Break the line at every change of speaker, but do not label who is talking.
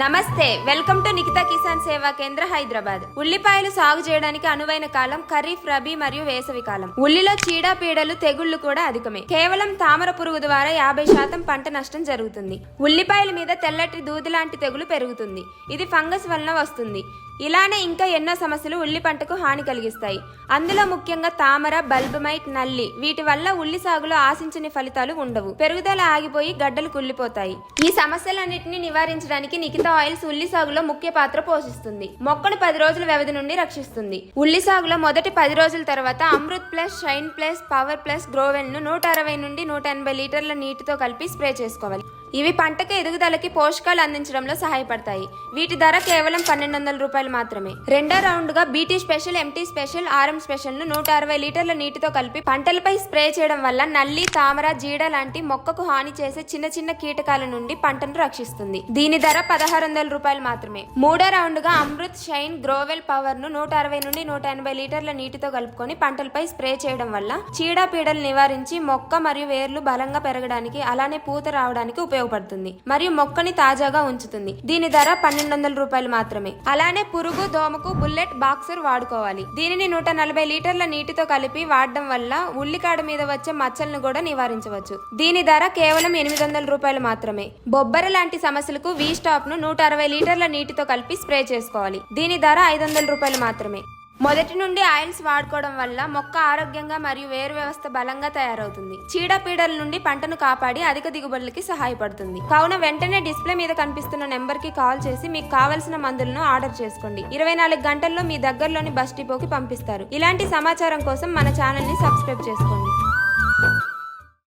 నమస్తే welcome to Nikhita Kisan సేవా కేంద్ర హైదరాబాద్. ఉల్లిపాయలు సాగు చేయడానికి అనువైన కాలం ఖరీఫ్ రబీ మరియు వేసవి కాలం. ఉల్లిలో చీడపీడలు తెగుళ్ళు కూడా అధికమే. కేవలం తామర పురుగు ద్వారా యాభై శాతం పంట నష్టం జరుగుతుంది. ఉల్లిపాయల మీద తెల్లటి దూది లాంటి తెగులు పెరుగుతుంది. ఇది ఫంగస్ వలన వస్తుంది. ఇలానే ఇంకా ఎన్నో సమస్యలు ఉల్లి పంటకు హాని కలిగిస్తాయి. అందులో ముఖ్యంగా తామర బల్బమైట్ నల్లి వీటి వల్ల ఉల్లి సాగులో ఆశించని ఫలితాలు ఉండవు. పెరుగుదల ఆగిపోయి గడ్డలు కుళ్ళిపోతాయి. ఈ సమస్యలన్నింటినీ నివారించడానికి నిఖితా ఆయిల్స్ ఉల్లి సాగులో ముఖ్య పాత్ర పోషిస్తుంది. మొక్కను పది రోజుల వ్యవధి నుండి రక్షిస్తుంది. ఉల్లి సాగులో మొదటి పది రోజుల తర్వాత Amrit plus shine plus power plus గ్రోవెన్ను నూట అరవై నుండి నూట ఎనభై లీటర్ల నీటితో కలిపి స్ప్రే చేసుకోవాలి. ఇవి పంటకు ఎదుగుదలకి పోషకాలు అందించడంలో సహాయపడతాయి. వీటి ధర కేవలం పన్నెండు వందల రూపాయలు మాత్రమే. రెండో రౌండ్గా BT special MT special RM స్పెషల్ను నూట అరవై లీటర్ల నీటితో కలిపి పంటలపై స్ప్రే చేయడం వల్ల నల్లి తామర జీడ లాంటి మొక్కకు హాని చేసే చిన్న చిన్న కీటకాల నుండి పంటను రక్షిస్తుంది. దీని ధర పదహారు వందల రూపాయలు మాత్రమే. మూడో రౌండ్గా అమృత్ షైన్ గ్రోవెల్ పవర్ను నూట అరవై నుండి నూట ఎనభై లీటర్ల నీటితో కలుపుకొని పంటలపై స్ప్రే చేయడం వల్ల చీడ పీడలు నివారించి మొక్క మరియు వేర్లు బలంగా పెరగడానికి అలానే పూత రావడానికి ఉపయోగపడుతుంది మరియు మొక్కని తాజాగా ఉంచుతుంది. దీని ధర పన్నెండు వందల రూపాయలు మాత్రమే. అలానే పురుగు దోమకు బుల్లెట్ బాక్సర్ వాడుకోవాలి. దీనిని నూట నలభై లీటర్ల నీటితో కలిపి వాడడం వల్ల ఉల్లికాడ మీద వచ్చే మచ్చలను కూడా నివారించవచ్చు. దీని ధర కేవలం ఎనిమిది వందల రూపాయలు మాత్రమే. బొబ్బర లాంటి సమస్యలకు వీ స్టాప్ను నూట అరవై లీటర్ల నీటితో కలిపి స్ప్రే చేసుకోవాలి. దీని ధర ఐదు వందల రూపాయలు మాత్రమే. మొదటి నుండి ఆయిల్స్ వాడుకోవడం వల్ల మొక్క ఆరోగ్యంగా మరియు వేరు వ్యవస్థ బలంగా తయారవుతుంది. చీడపీడల నుండి పంటను కాపాడి అధిక దిగుబడులకి సహాయపడుతుంది. కావున వెంటనే డిస్ప్లే మీద కనిపిస్తున్న నెంబర్కి కాల్ చేసి మీకు కావలసిన మందులను ఆర్డర్ చేసుకోండి. ఇరవై నాలుగు గంటల్లో మీ దగ్గరలోని బస్ డిపోకి పంపిస్తారు. ఇలాంటి సమాచారం కోసం మన ఛానల్ని సబ్స్క్రైబ్ చేసుకోండి.